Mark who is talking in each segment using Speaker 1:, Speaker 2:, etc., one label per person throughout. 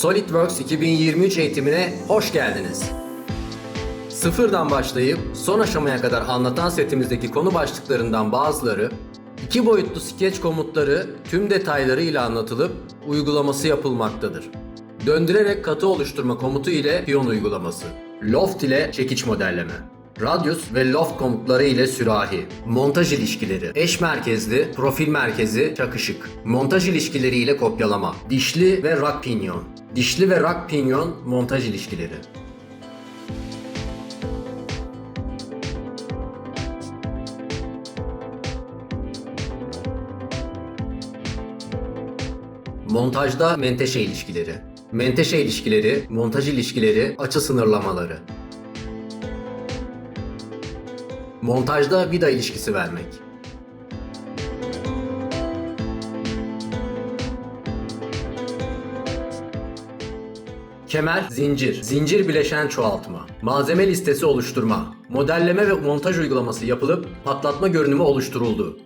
Speaker 1: SolidWorks 2023 eğitimine hoş geldiniz. Sıfırdan başlayıp son aşamaya kadar anlatan setimizdeki konu başlıklarından bazıları, iki boyutlu sketch komutları tüm detaylarıyla anlatılıp uygulaması yapılmaktadır. Döndürerek katı oluşturma komutu ile piyon uygulaması. Loft ile çekiç modelleme. Radius ve loft komutları ile sürahi. Montaj ilişkileri. Eş merkezli, profil merkezi, çakışık. Montaj ilişkileri ile kopyalama. Dişli ve rack pinyon. Dişli ve rack pinyon montaj ilişkileri. Montajda menteşe ilişkileri. Menteşe ilişkileri, montaj ilişkileri, açı sınırlamaları. Montajda vida ilişkisi vermek. Kemer, zincir, zincir bileşen çoğaltma, malzeme listesi oluşturma, modelleme ve montaj uygulaması yapılıp patlatma görünümü oluşturuldu.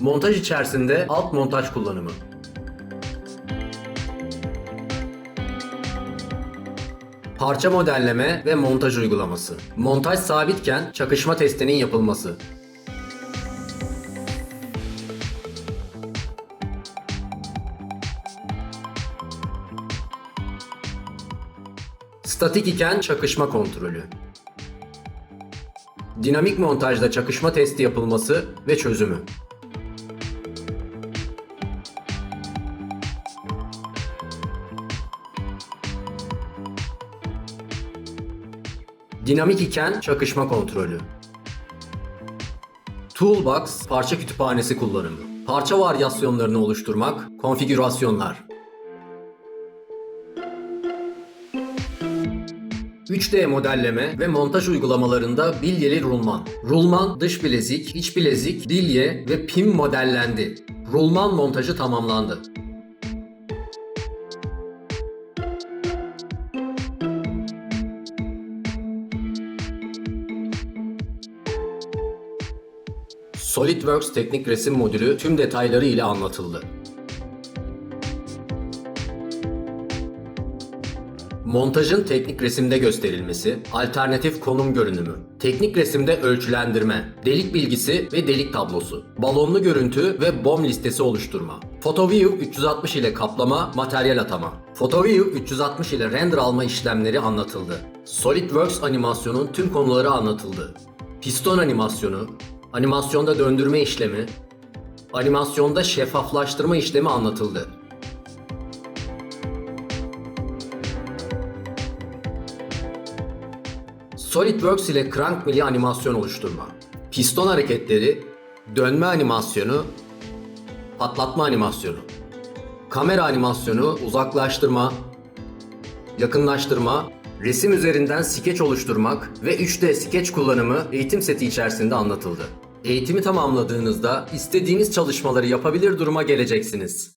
Speaker 1: Montaj içerisinde alt montaj kullanımı. Parça modelleme ve montaj uygulaması. Montaj sabitken çakışma testinin yapılması. Statik iken çakışma kontrolü. Dinamik montajda çakışma testi yapılması ve çözümü. Dinamik iken çakışma kontrolü. Toolbox parça kütüphanesi kullanımı. Parça varyasyonlarını oluşturmak, konfigürasyonlar. 3D modelleme ve montaj uygulamalarında bilyeli rulman. Rulman, dış bilezik, iç bilezik, bilye ve pim modellendi. Rulman montajı tamamlandı. SolidWorks teknik resim modülü tüm detayları ile anlatıldı. Montajın teknik resimde gösterilmesi, alternatif konum görünümü, teknik resimde ölçülendirme, delik bilgisi ve delik tablosu, balonlu görüntü ve BOM listesi oluşturma, PhotoView 360 ile kaplama, materyal atama, PhotoView 360 ile render alma işlemleri anlatıldı. SolidWorks animasyonun tüm konuları anlatıldı. Piston animasyonu, animasyonda döndürme işlemi, animasyonda şeffaflaştırma işlemi anlatıldı. SolidWorks ile crank milli animasyon oluşturma. Piston hareketleri, dönme animasyonu, patlatma animasyonu. Kamera animasyonu, uzaklaştırma, yakınlaştırma, resim üzerinden skeç oluşturmak ve 3D skeç kullanımı eğitim seti içerisinde anlatıldı. Eğitimi tamamladığınızda istediğiniz çalışmaları yapabilir duruma geleceksiniz.